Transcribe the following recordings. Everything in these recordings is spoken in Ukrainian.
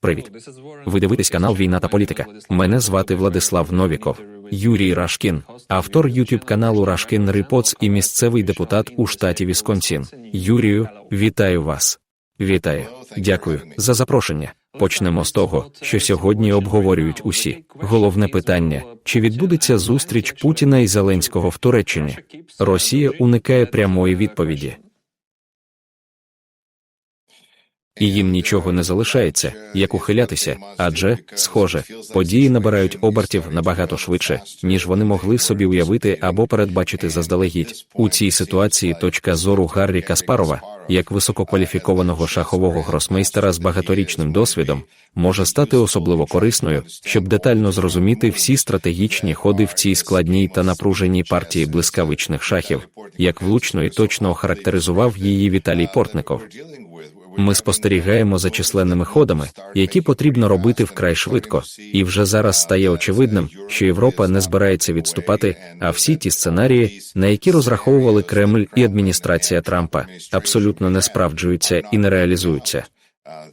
Привіт. Ви дивитесь канал Війна та політика. Мене звати Владислав Новіков. Юрій Рашкін, автор YouTube каналу Рашкін Репоц і місцевий депутат у штаті Вісконсін. Юрію, вітаю вас. Вітаю. Дякую за запрошення. Почнемо з того, що сьогодні обговорюють усі. Головне питання: чи відбудеться зустріч Путіна і Зеленського в Туреччині? Росія уникає прямої відповіді. І їм нічого не залишається, як ухилятися, адже, схоже, події набирають обертів набагато швидше, ніж вони могли собі уявити або передбачити заздалегідь. У цій ситуації точка зору Гаррі Каспарова, як висококваліфікованого шахового гросмейстера з багаторічним досвідом, може стати особливо корисною, щоб детально зрозуміти всі стратегічні ходи в цій складній та напруженій партії блискавичних шахів, як влучно і точно охарактеризував її Віталій Портников. Ми спостерігаємо за численними ходами, які потрібно робити вкрай швидко, і вже зараз стає очевидним, що Європа не збирається відступати, а всі ті сценарії, на які розраховували Кремль і адміністрація Трампа, абсолютно не справджуються і не реалізуються.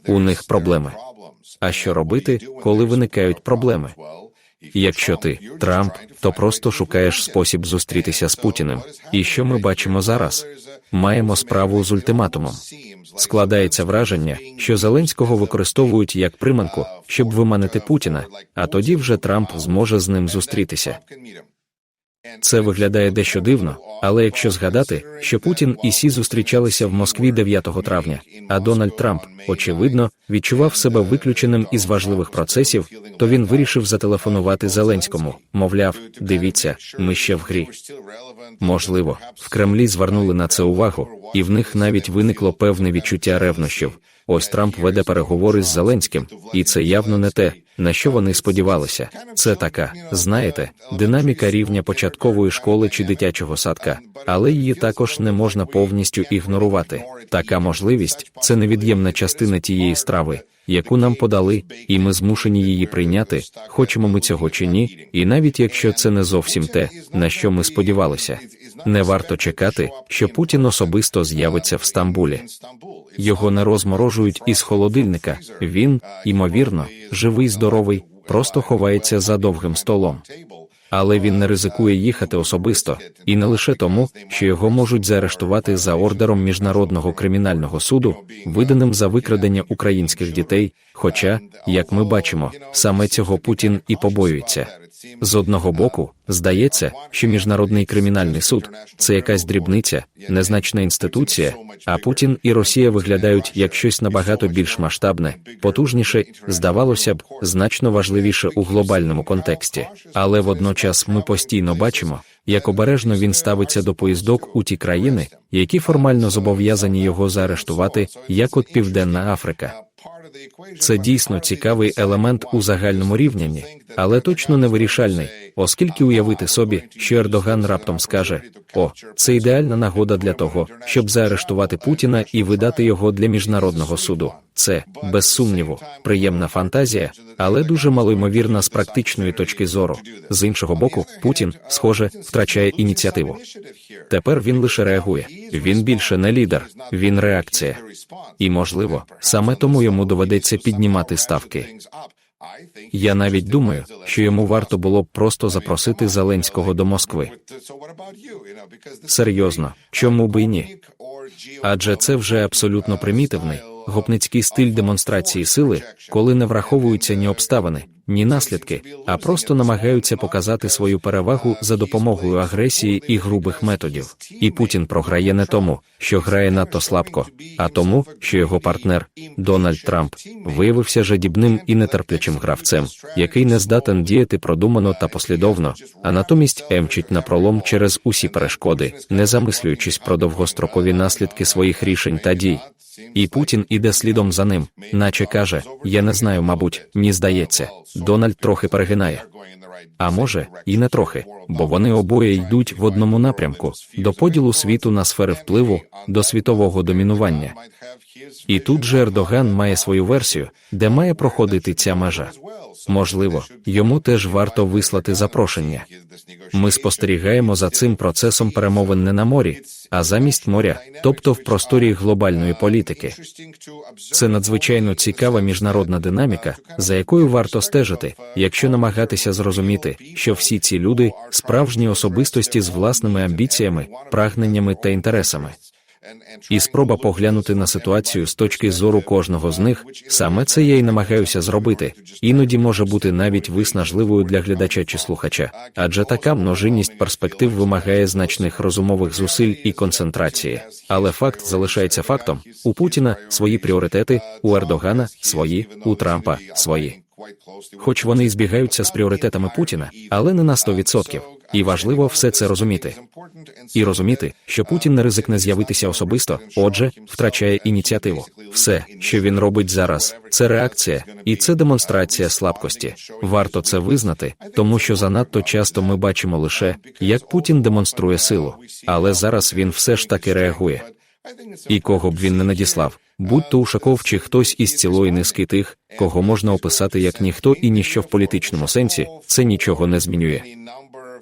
У них проблеми. А що робити, коли виникають проблеми? Якщо ти Трамп, то просто шукаєш спосіб зустрітися з Путіним. І що ми бачимо зараз? Маємо справу з ультиматумом. Складається враження, що Зеленського використовують як приманку, щоб виманити Путіна, а тоді вже Трамп зможе з ним зустрітися. Це виглядає дещо дивно, але якщо згадати, що Путін і Сі зустрічалися в Москві 9 травня, а Дональд Трамп, очевидно, відчував себе виключеним із важливих процесів, то він вирішив зателефонувати Зеленському. Мовляв, дивіться, ми ще в грі. Можливо, в Кремлі звернули на це увагу, і в них навіть виникло певне відчуття ревнощів. Ось Трамп веде переговори з Зеленським, і це явно не те, на що вони сподівалися. Це така, знаєте, динаміка рівня початкової школи чи дитячого садка, але її також не можна повністю ігнорувати. Така можливість це невід'ємна частина тієї страви, яку нам подали, і ми змушені її прийняти, хочемо ми цього чи ні, і навіть якщо це не зовсім те, на що ми сподівалися. Не варто чекати, що Путін особисто з'явиться в Стамбулі. Його не розморожують із холодильника. Він, ймовірно, живий, здоровий, просто ховається за довгим столом. Але він не ризикує їхати особисто, і не лише тому, що його можуть заарештувати за ордером міжнародного кримінального суду, виданим за викрадення українських дітей. Хоча, як ми бачимо, саме цього Путін і побоюється. З одного боку, здається, що міжнародний кримінальний суд це якась дрібниця, незначна інституція, а Путін і Росія виглядають як щось набагато більш масштабне, потужніше, здавалося б, значно важливіше у глобальному контексті. Але водночас ми постійно бачимо, як обережно він ставиться до поїздок у ті країни, які формально зобов'язані його заарештувати, як от Південна Африка. Це дійсно цікавий елемент у загальному рівнянні, але точно не вирішальний, оскільки уявити собі, що Ердоган раптом скаже: О, це ідеальна нагода для того, щоб заарештувати Путіна і видати його для міжнародного суду. Це, без сумніву, приємна фантазія, але дуже малоймовірна з практичної точки зору. З іншого боку, Путін, схоже, втрачає ініціативу. Тепер він лише реагує. Він більше не лідер, він реакція. І, можливо, саме тому йому доведеться піднімати ставки. Я навіть думаю, що йому варто було б просто запросити Зеленського до Москви. Серйозно, чому би й ні? Адже це вже абсолютно примітивний гопницький стиль демонстрації сили, коли не враховуються ні обставини, ні наслідки, а просто намагаються показати свою перевагу за допомогою агресії і грубих методів. І Путін програє не тому, що грає надто слабко, а тому, що його партнер Дональд Трамп виявився жадібним і нетерплячим гравцем, який не здатен діяти продумано та послідовно, а натомість емчить на пролом через усі перешкоди, не замислюючись про довгострокові наслідки своїх рішень та дій. І Путін іде слідом за ним, наче каже: Я не знаю, мабуть, ні здається. Дональд трохи перегинає. А може, і не трохи, бо вони обоє йдуть в одному напрямку до поділу світу на сфери впливу, до світового домінування. І тут же Ердоган має свою версію, де має проходити ця межа. Можливо, йому теж варто вислати запрошення. Ми спостерігаємо за цим процесом перемовин не на морі, а замість моря, тобто в просторі глобальної політики. Це надзвичайно цікава міжнародна динаміка, за якою варто стежити, якщо намагатися зрозуміти, що всі ці люди справжні особистості з власними амбіціями, прагненнями та інтересами. І спроба поглянути на ситуацію з точки зору кожного з них, саме це я й намагаюся зробити, іноді може бути навіть виснажливою для глядача чи слухача, адже така множинність перспектив вимагає значних розумових зусиль і концентрації. Але факт залишається фактом: у Путіна свої пріоритети, у Ердогана свої, у Трампа свої. Хоч вони і збігаються з пріоритетами Путіна, але не на 100%. І важливо все це розуміти. І розуміти, що Путін не ризикне з'явитися особисто, отже, втрачає ініціативу. Все, що він робить зараз, це реакція, і це демонстрація слабкості. Варто це визнати, тому що занадто часто ми бачимо лише, як Путін демонструє силу, але зараз він все ж таки реагує. І кого б він не надіслав, будь то Ушаков чи хтось із цілої низки тих, кого можна описати як ніхто і ніщо в політичному сенсі, це нічого не змінює.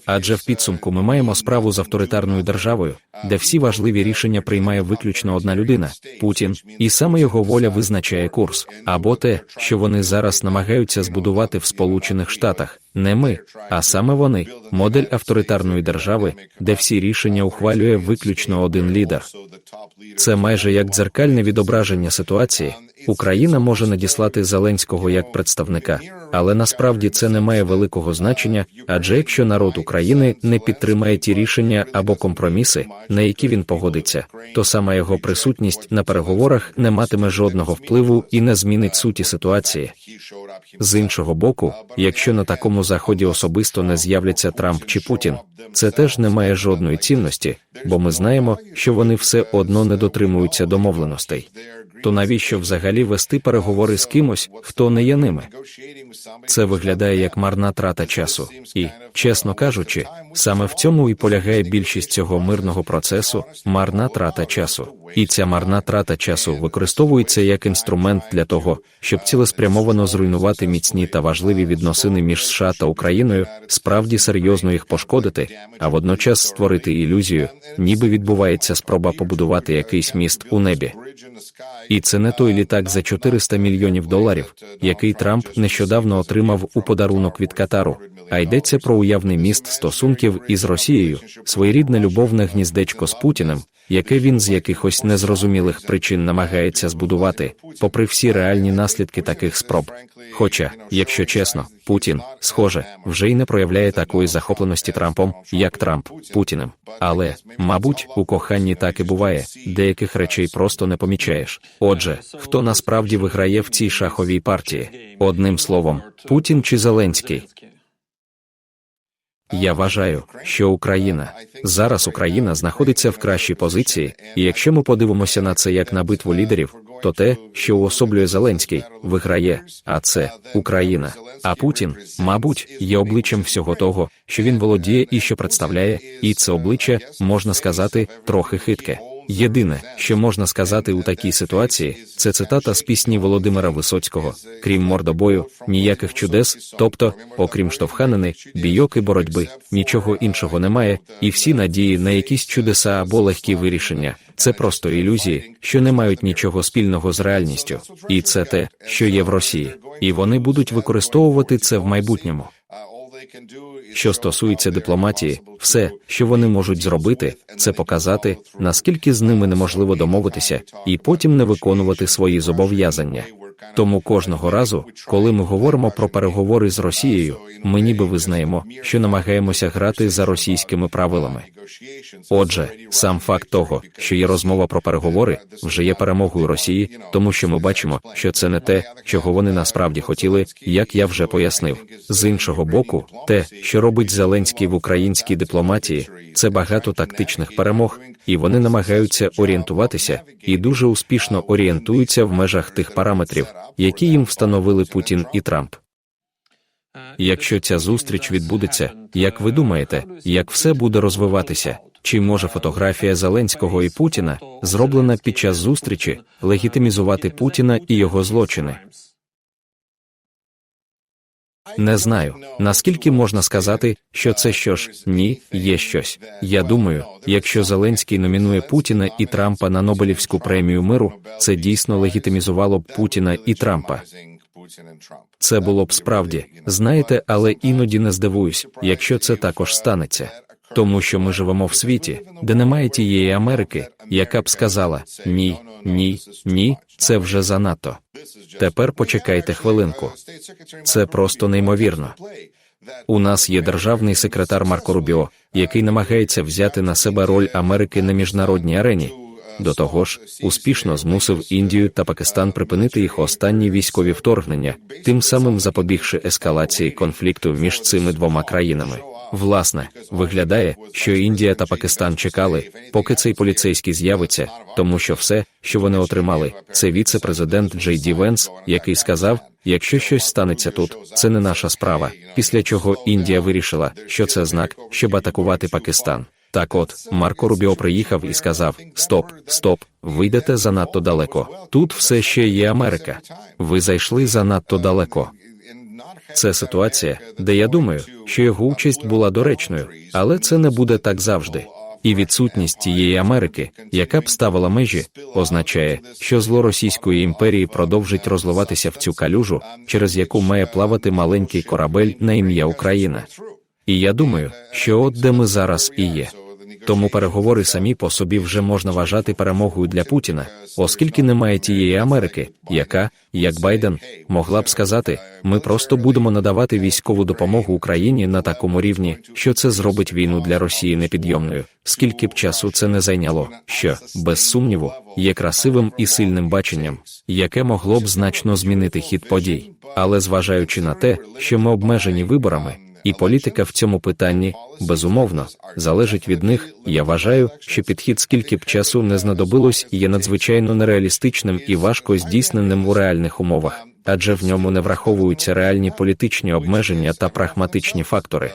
Адже в підсумку ми маємо справу з авторитарною державою, де всі важливі рішення приймає виключно одна людина Путін, і саме його воля визначає курс, або те, що вони зараз намагаються збудувати в Сполучених Штатах, не ми, а саме вони, модель авторитарної держави, де всі рішення ухвалює виключно один лідер. Це майже як дзеркальне відображення ситуації. Україна може надіслати Зеленського як представника, але насправді це не має великого значення, адже якщо народ України не підтримає ті рішення або компроміси, на які він погодиться, то сама його присутність на переговорах не матиме жодного впливу і не змінить суті ситуації. З іншого боку, якщо на такому заході особисто не з'являться Трамп чи Путін, це теж не має жодної цінності, бо ми знаємо, що вони все одно не дотримуються домовленостей. То навіщо взагалі вести переговори з кимось, хто не є ними? Це виглядає як марна трата часу, і, чесно кажучи, саме в цьому і полягає більшість цього мирного процесу марна трата часу. І ця марна трата часу використовується як інструмент для того, щоб цілеспрямовано зруйнувати міцні та важливі відносини між США та Україною, справді серйозно їх пошкодити, а водночас створити ілюзію, ніби відбувається спроба побудувати якийсь міст у небі. І це не той літак за 400 мільйонів доларів, який Трамп нещодавно отримав у подарунок від Катару, а йдеться про уявний міст стосунків із Росією, своєрідне любовне гніздечко з Путіним, яке він з якихось незрозумілих причин намагається збудувати, попри всі реальні наслідки таких спроб. Хоча, якщо чесно, Путін, схоже, вже й не проявляє такої захопленості Трампом, як Трамп Путіним. Але, мабуть, у коханні так і буває, деяких речей просто не помічаєш. Отже, хто насправді виграє в цій шаховій партії? Одним словом, Путін чи Зеленський? Я вважаю, що Україна зараз Україна знаходиться в кращій позиції, і якщо ми подивимося на це як на битву лідерів, то те, що уособлює Зеленський, виграє, а це Україна. А Путін, мабуть, є обличчям всього того, що він володіє і що представляє, і це обличчя можна сказати трохи хитке. Єдине, що можна сказати у такій ситуації, це цитата з пісні Володимира Висоцького: крім мордобою, ніяких чудес, тобто, окрім штовханини, бійок і боротьби, нічого іншого немає, і всі надії на якісь чудеса або легкі вирішення. Це просто ілюзії, що не мають нічого спільного з реальністю, і це те, що є в Росії, і вони будуть використовувати це в майбутньому. Що стосується дипломатії, все, що вони можуть зробити, це показати, наскільки з ними неможливо домовитися, і потім не виконувати свої зобов'язання. Тому кожного разу, коли ми говоримо про переговори з Росією, ми ніби визнаємо, що намагаємося грати за російськими правилами. Отже, сам факт того, що є розмова про переговори, вже є перемогою Росії, тому що ми бачимо, що це не те, чого вони насправді хотіли, як я вже пояснив. З іншого боку, те, що робить Зеленський в українській дипломатії, це багато тактичних перемог, і вони намагаються орієнтуватися і дуже успішно орієнтуються в межах тих параметрів, які їм встановили Путін і Трамп. Якщо ця зустріч відбудеться, як ви думаєте, як все буде розвиватися? Чи може фотографія Зеленського і Путіна, зроблена під час зустрічі, легітимізувати Путіна і його злочини? Не знаю, наскільки можна сказати, що це що ж, ні, є щось. Я думаю, якщо Зеленський номінує Путіна і Трампа на Нобелівську премію миру, це дійсно легітимізувало б Путіна і Трампа. Це було б справді, знаєте, але іноді не здивуюсь, якщо це також станеться. Тому що ми живемо в світі, де немає тієї Америки, яка б сказала ні, ні, ні, це вже занадто. Тепер почекайте хвилинку. Це просто неймовірно. У нас є державний секретар Марко Рубіо, який намагається взяти на себе роль Америки на міжнародній арені. До того ж, успішно змусив Індію та Пакистан припинити їх останні військові вторгнення, тим самим запобігши ескалації конфлікту між цими двома країнами. Власне, виглядає, що Індія та Пакистан чекали, поки цей поліцейський з'явиться, тому що все, що вони отримали, це віце-президент Джей Ді Венс, який сказав: якщо щось станеться тут, це не наша справа. Після чого Індія вирішила, що це знак, щоб атакувати Пакистан. Так от, Марко Рубіо приїхав і сказав: Стоп, стоп, ви йдете занадто далеко. Тут все ще є Америка. Ви зайшли занадто далеко. Це ситуація, де я думаю, що його участь була доречною, але це не буде так завжди. І відсутність тієї Америки, яка б ставила межі, означає, що зло Російської імперії продовжить розливатися в цю калюжу, через яку має плавати маленький корабель на ім'я Україна. І я думаю, що от де ми зараз і є. Тому переговори самі по собі вже можна вважати перемогою для Путіна, оскільки немає тієї Америки, яка, як Байден, могла б сказати, ми просто будемо надавати військову допомогу Україні на такому рівні, що це зробить війну для Росії непідйомною. Скільки б часу це не зайняло, що, без сумніву, є красивим і сильним баченням, яке могло б значно змінити хід подій. Але зважаючи на те, що ми обмежені виборами. І політика в цьому питанні, безумовно, залежить від них. Я вважаю, що підхід, скільки б часу не знадобилось, є надзвичайно нереалістичним і важко здійсненим у реальних умовах, адже в ньому не враховуються реальні політичні обмеження та прагматичні фактори.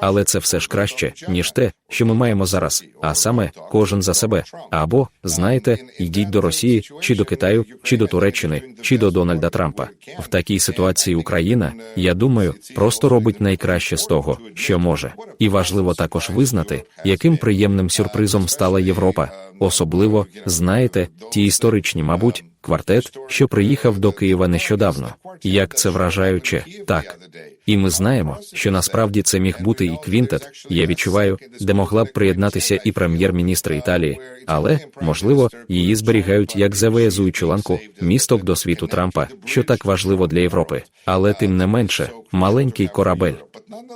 Але це все ж краще, ніж те, що ми маємо зараз, а саме кожен за себе. Або, знаєте, йдіть до Росії, чи до Китаю, чи до Туреччини, чи до Дональда Трампа. В такій ситуації Україна, я думаю, просто робить найкраще з того, що може. І важливо також визнати, яким приємним сюрпризом стала Європа, особливо, знаєте, ті історичні, мабуть, квартет, що приїхав до Києва нещодавно. Як це вражаюче, так. І ми знаємо, що насправді це міг бути і квінтет, я відчуваю, де могла б приєднатися і прем'єр-міністр Італії, але, можливо, її зберігають як завеязуючу ланку, місток до світу Трампа, що так важливо для Європи. Але тим не менше, маленький корабель.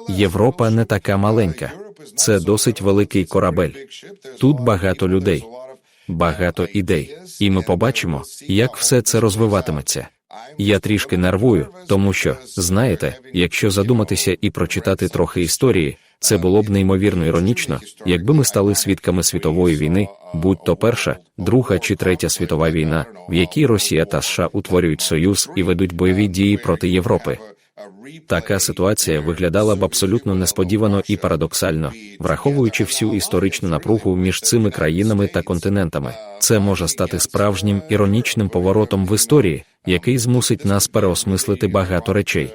Європа не така маленька, це досить великий корабель. Тут багато людей, багато ідей, і ми побачимо, як все це розвиватиметься. Я трішки нервую, тому що, знаєте, якщо задуматися і прочитати трохи історії, це було б неймовірно іронічно, якби ми стали свідками світової війни, будь то перша, друга чи третя світова війна, в якій Росія та США утворюють союз і ведуть бойові дії проти Європи. Така ситуація виглядала б абсолютно несподівано і парадоксально, враховуючи всю історичну напругу між цими країнами та континентами. Це може стати справжнім іронічним поворотом в історії, який змусить нас переосмислити багато речей.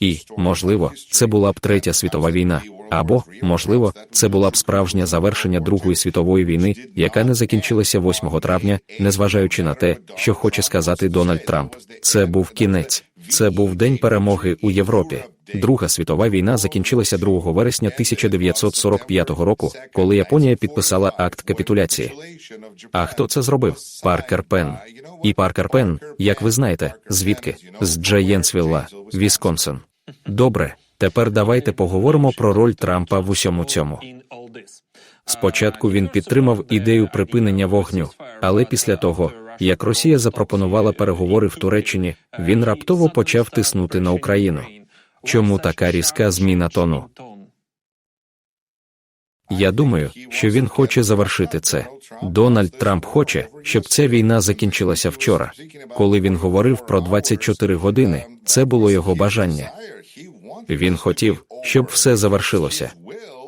І, можливо, це була б третя світова війна, або, можливо, це була б справжнє завершення Другої світової війни, яка не закінчилася 8 травня, незважаючи на те, що хоче сказати Дональд Трамп. Це був кінець. Це був день перемоги у Європі. Друга світова війна закінчилася 2 вересня 1945 року, коли Японія підписала акт капітуляції. А хто це зробив? Паркер Пен. І Паркер Пен, як ви знаєте, звідки? З Джаєнсвілла, Вісконсин. Добре, тепер давайте поговоримо про роль Трампа в усьому цьому. Спочатку він підтримав ідею припинення вогню, але після того, як Росія запропонувала переговори в Туреччині, він раптово почав тиснути на Україну. Чому така різка зміна тону? Я думаю, що він хоче завершити це. Дональд Трамп хоче, щоб ця війна закінчилася вчора. Коли він говорив про 24 години, це було його бажання. Він хотів, щоб все завершилося.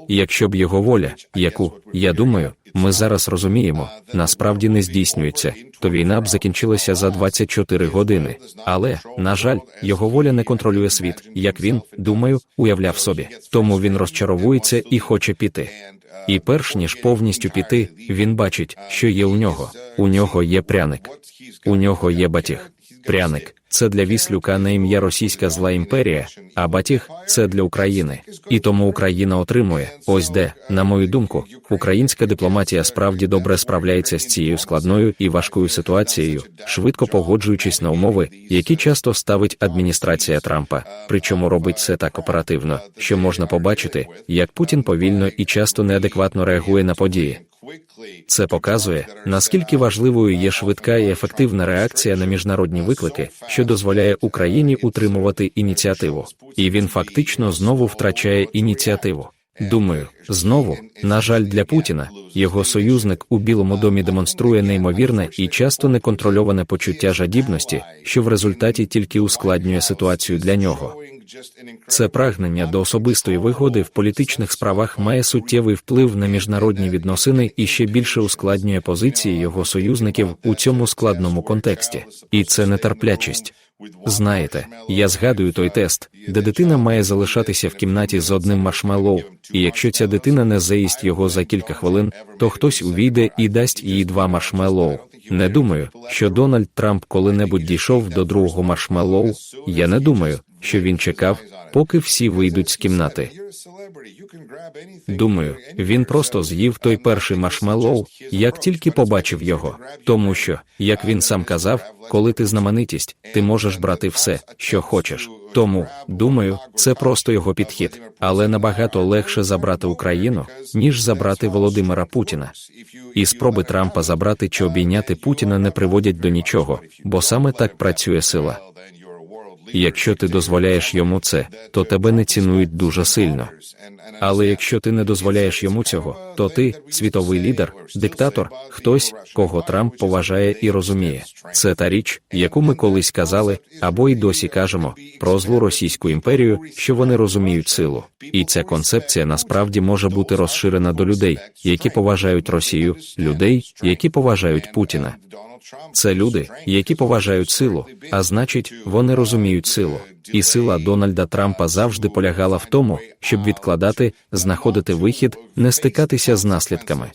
якщо б його воля, яку, я думаю, ми зараз розуміємо, насправді не здійснюється, то війна б закінчилася за 24 години. Але, на жаль, його воля не контролює світ, як він, думаю, уявляв собі. Тому він розчаровується і хоче піти. І перш ніж повністю піти, він бачить, що є у нього. У нього є пряник, у нього є батіг. Пряник це для віслюка на ім'я Російська зла імперія, а батіг це для України. І тому Україна отримує ось де, на мою думку, українська дипломатія справді добре справляється з цією складною і важкою ситуацією, швидко погоджуючись на умови, які часто ставить адміністрація Трампа. Причому робить це так оперативно, що можна побачити, як Путін повільно і часто неадекватно реагує на події. Це показує, наскільки важливою є швидка і ефективна реакція на міжнародні виклики, що дозволяє Україні утримувати ініціативу. І він фактично знову втрачає ініціативу. Думаю, знову, на жаль, для Путіна його союзник у Білому домі демонструє неймовірне і часто неконтрольоване почуття жадібності, що в результаті тільки ускладнює ситуацію для нього. Це прагнення до особистої вигоди в політичних справах має суттєвий вплив на міжнародні відносини і ще більше ускладнює позиції його союзників у цьому складному контексті. І це нетерплячість. Знаєте, я згадую той тест, де дитина має залишатися в кімнаті з одним маршмеллоу, і якщо ця дитина не заїсть його за кілька хвилин, то хтось увійде і дасть їй два маршмеллоу. Не думаю, що Дональд Трамп коли-небудь дійшов до другого маршмеллоу. Я не думаю, що він чекав, поки всі вийдуть з кімнати. Думаю, він просто з'їв той перший маршмеллоу, як тільки побачив його. Тому що, як він сам казав, коли ти знаменитість, ти можеш брати все, що хочеш. Тому, думаю, це просто його підхід, але набагато легше забрати Україну, ніж забрати Володимира Путіна. І спроби Трампа забрати чи обійняти Путіна не приводять до нічого, бо саме так працює сила. Якщо ти дозволяєш йому це, то тебе не цінують дуже сильно. Але якщо ти не дозволяєш йому цього, то ти світовий лідер, диктатор, хтось, кого Трамп поважає і розуміє. Це та річ, яку ми колись казали, або й досі кажемо про злу російську імперію, що вони розуміють силу. І ця концепція насправді може бути розширена до людей, які поважають Росію, людей, які поважають Путіна. Це люди, які поважають силу, а значить, вони розуміють силу. І сила Дональда Трампа завжди полягала в тому, щоб відкладати, знаходити вихід, не стикатися з наслідками.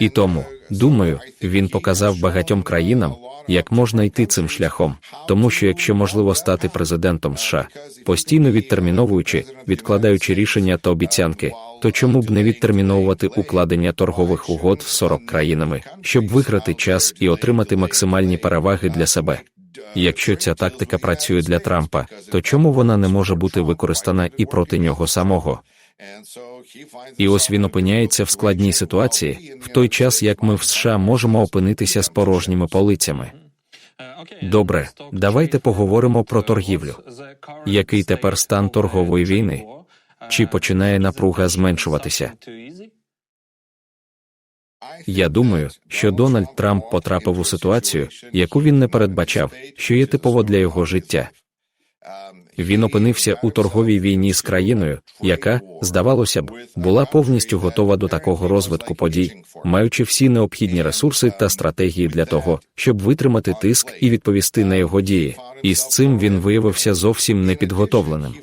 І тому, думаю, він показав багатьом країнам, як можна йти цим шляхом, тому що якщо можливо стати президентом США, постійно відтерміновуючи, відкладаючи рішення та обіцянки, то чому б не відтерміновувати укладення торгових угод з 40 країнами, щоб виграти час і отримати максимальні переваги для себе? Якщо ця тактика працює для Трампа, то чому вона не може бути використана і проти нього самого? І ось він опиняється в складній ситуації, в той час як ми в США можемо опинитися з порожніми полицями. Добре, давайте поговоримо про торгівлю. Який тепер стан торгової війни? Чи починає напруга зменшуватися? Я думаю, що Дональд Трамп потрапив у ситуацію, яку він не передбачав, що є типово для його життя. Він опинився у торговій війні з країною, яка, здавалося б, була повністю готова до такого розвитку подій, маючи всі необхідні ресурси та стратегії для того, щоб витримати тиск і відповісти на його дії. І з цим він виявився зовсім непідготовленим.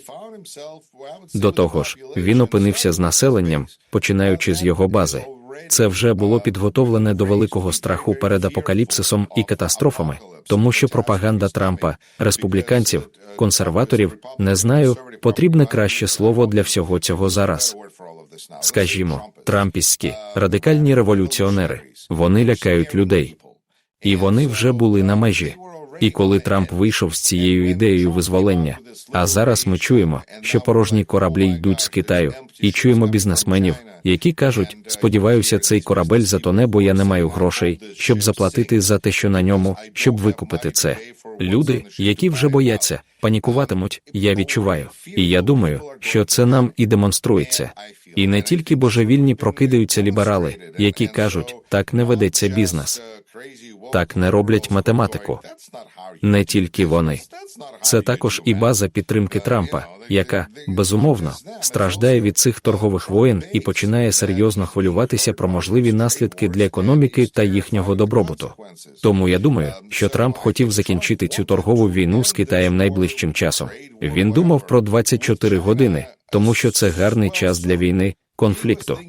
До того ж, він опинився з населенням, починаючи з його бази. Це вже було підготовлене до великого страху перед апокаліпсисом і катастрофами, тому що пропаганда Трампа, республіканців, консерваторів, не знаю, потрібне краще слово для всього цього зараз. Скажімо, трампістські радикальні революціонери вони лякають людей, і вони вже були на межі. І коли Трамп вийшов з цією ідеєю визволення, а зараз ми чуємо, що порожні кораблі йдуть з Китаю, і чуємо бізнесменів, які кажуть: сподіваюся, цей корабель затоне, бо я не маю грошей, щоб заплатити за те, що на ньому, щоб викупити це. Люди, які вже бояться, панікуватимуть, я відчуваю. І я думаю, що це нам і демонструється. І не тільки божевільні прокидаються ліберали, які кажуть, так не ведеться бізнес. так не роблять математику. Не тільки вони. Це також і база підтримки Трампа, яка, безумовно, страждає від цих торгових воєн і починає серйозно хвилюватися про можливі наслідки для економіки та їхнього добробуту. Тому я думаю, що Трамп хотів закінчити цю торгову війну з Китаєм найближчим часом. Він думав про 24 години, тому що це гарний час для війни, конфлікту.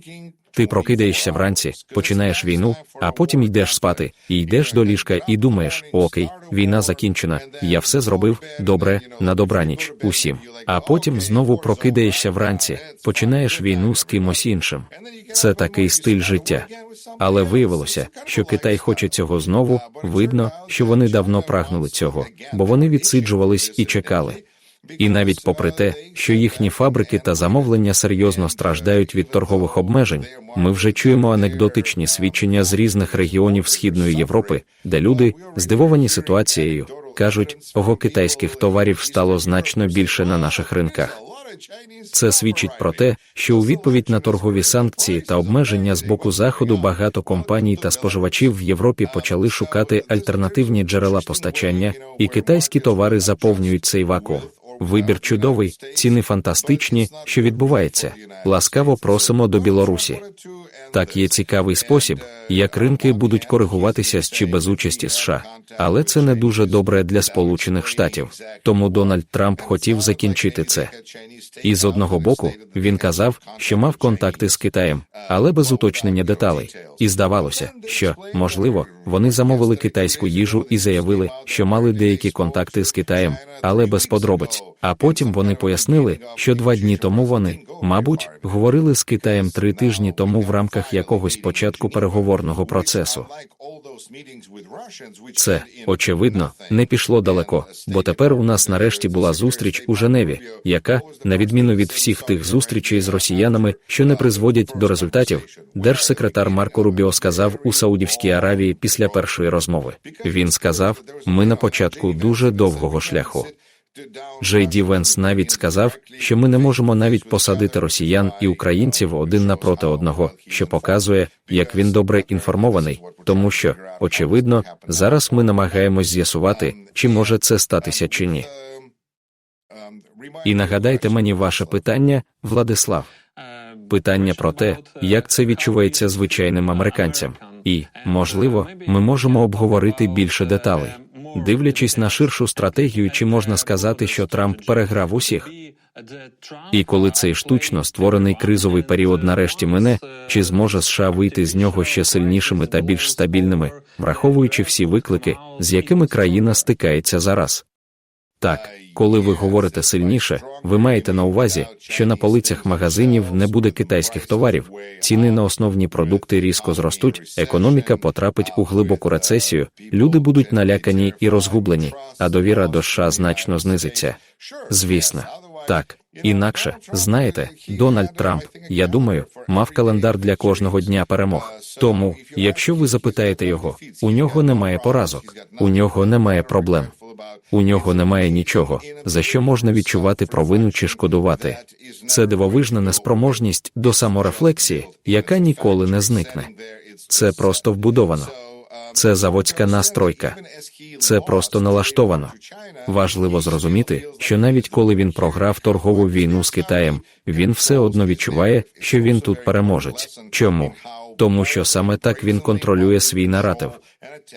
Ти прокидаєшся вранці, починаєш війну, а потім йдеш спати, і йдеш до ліжка і думаєш: окей, війна закінчена, я все зробив добре, на добраніч усім. А потім знову прокидаєшся вранці, починаєш війну з кимось іншим. Це такий стиль життя. Але виявилося, що Китай хоче цього знову. Видно, що вони давно прагнули цього, бо вони відсиджувались і чекали. І навіть попри те, що їхні фабрики та замовлення серйозно страждають від торгових обмежень, ми вже чуємо анекдотичні свідчення з різних регіонів Східної Європи, де люди, здивовані ситуацією, кажуть, ого китайських товарів стало значно більше на наших ринках. Це свідчить про те, що у відповідь на торгові санкції та обмеження з боку заходу багато компаній та споживачів в Європі почали шукати альтернативні джерела постачання, і китайські товари заповнюють цей вакуум. Вибір чудовий, ціни фантастичні. Що відбувається? Ласкаво просимо до Білорусі. Так є цікавий спосіб, як ринки будуть коригуватися з чи без участі США, але це не дуже добре для Сполучених Штатів. Тому Дональд Трамп хотів закінчити це. І з одного боку він казав, що мав контакти з Китаєм, але без уточнення деталей. І здавалося, що, можливо, вони замовили китайську їжу і заявили, що мали деякі контакти з Китаєм, але без подробиць. А потім вони пояснили, що два дні тому вони, мабуть, говорили з Китаєм три тижні тому в рамках якогось початку переговорного процесу. Це, очевидно, не пішло далеко, бо тепер у нас нарешті була зустріч у Женеві, яка, на відміну від всіх тих зустрічей з росіянами, що не призводять до результатів, держсекретар Марко Рубіо сказав у Саудівській Аравії після першої розмови. Він сказав: ми на початку дуже довгого шляху. Джей Ді Венс навіть сказав, що ми не можемо навіть посадити росіян і українців один напроти одного, що показує, як він добре інформований, тому що, очевидно, зараз ми намагаємось з'ясувати, чи може це статися чи ні. І нагадайте мені ваше питання, Владислав. Питання про те, як це відчувається звичайним американцям, і, можливо, ми можемо обговорити більше деталей. Дивлячись на ширшу стратегію, чи можна сказати, що Трамп переграв усіх? І коли цей штучно створений кризовий період нарешті мине, чи зможе США вийти з нього ще сильнішими та більш стабільними, враховуючи всі виклики, з якими країна стикається зараз? Так, коли ви говорите сильніше, ви маєте на увазі, що на полицях магазинів не буде китайських товарів, ціни на основні продукти різко зростуть, економіка потрапить у глибоку рецесію, люди будуть налякані і розгублені, а довіра до США значно знизиться. Звісно, так. Інакше, знаєте, Дональд Трамп, я думаю, мав календар для кожного дня перемог. Тому, якщо ви запитаєте його, у нього немає поразок, у нього немає проблем. У нього немає нічого, за що можна відчувати провину чи шкодувати. Це дивовижна неспроможність до саморефлексії, яка ніколи не зникне. Це просто вбудовано. Це заводська настройка. Це просто налаштовано. Важливо зрозуміти, що навіть коли він програв торгову війну з Китаєм, він все одно відчуває, що він тут переможець. Чому? Тому що саме так він контролює свій наратив.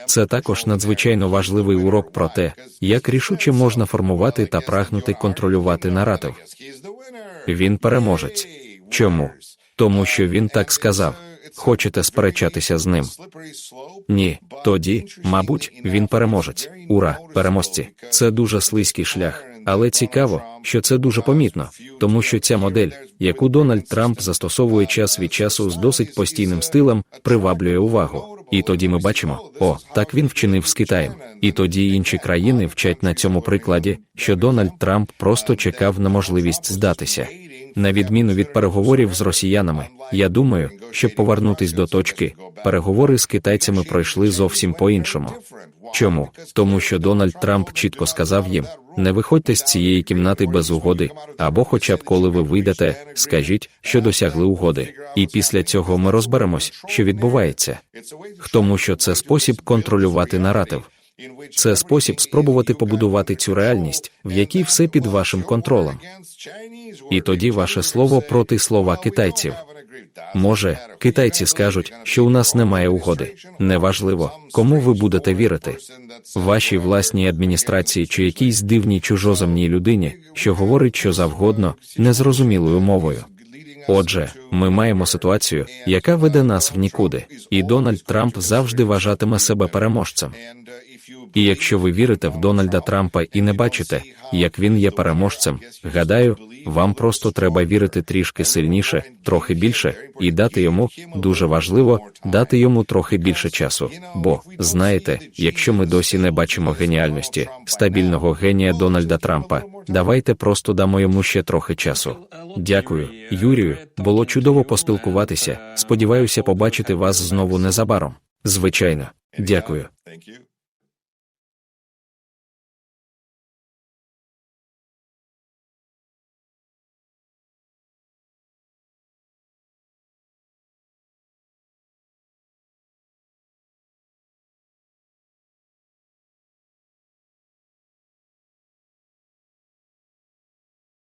Це також надзвичайно важливий урок про те, як рішуче можна формувати та прагнути контролювати наратив. Він переможець. Чому? Тому що він так сказав. Хочете сперечатися з ним? Ні, тоді, мабуть, він переможець. Ура, переможці. Це дуже слизький шлях, але цікаво, що це дуже помітно, тому що ця модель, яку Дональд Трамп застосовує час від часу з досить постійним стилем, приваблює увагу. І тоді ми бачимо, о, так він вчинив з Китаєм. І тоді інші країни вчать на цьому прикладі, що Дональд Трамп просто чекав на можливість здатися. На відміну від переговорів з росіянами, я думаю, щоб повернутись до точки, переговори з китайцями пройшли зовсім по-іншому. Чому? Тому що Дональд Трамп чітко сказав їм: Не виходьте з цієї кімнати без угоди, або, хоча б коли ви вийдете, скажіть, що досягли угоди, і після цього ми розберемось, що відбувається. Тому що це спосіб контролювати наратив. Це спосіб спробувати побудувати цю реальність, в якій все під вашим контролем. І тоді ваше слово проти слова китайців. Може, китайці скажуть, що у нас немає угоди. Неважливо, кому ви будете вірити. Вашій власній адміністрації чи якійсь дивній чужоземній людині, що говорить що завгодно, незрозумілою мовою. Отже, ми маємо ситуацію, яка веде нас в нікуди, і Дональд Трамп завжди вважатиме себе переможцем. І якщо ви вірите в Дональда Трампа і не бачите, як він є переможцем, гадаю, вам просто треба вірити трішки сильніше, трохи більше, і дати йому дуже важливо дати йому трохи більше часу. Бо знаєте, якщо ми досі не бачимо геніальності, стабільного генія Дональда Трампа, давайте просто дамо йому ще трохи часу. Дякую, Юрію. Було чудово поспілкуватися. Сподіваюся побачити вас знову незабаром. Звичайно, дякую.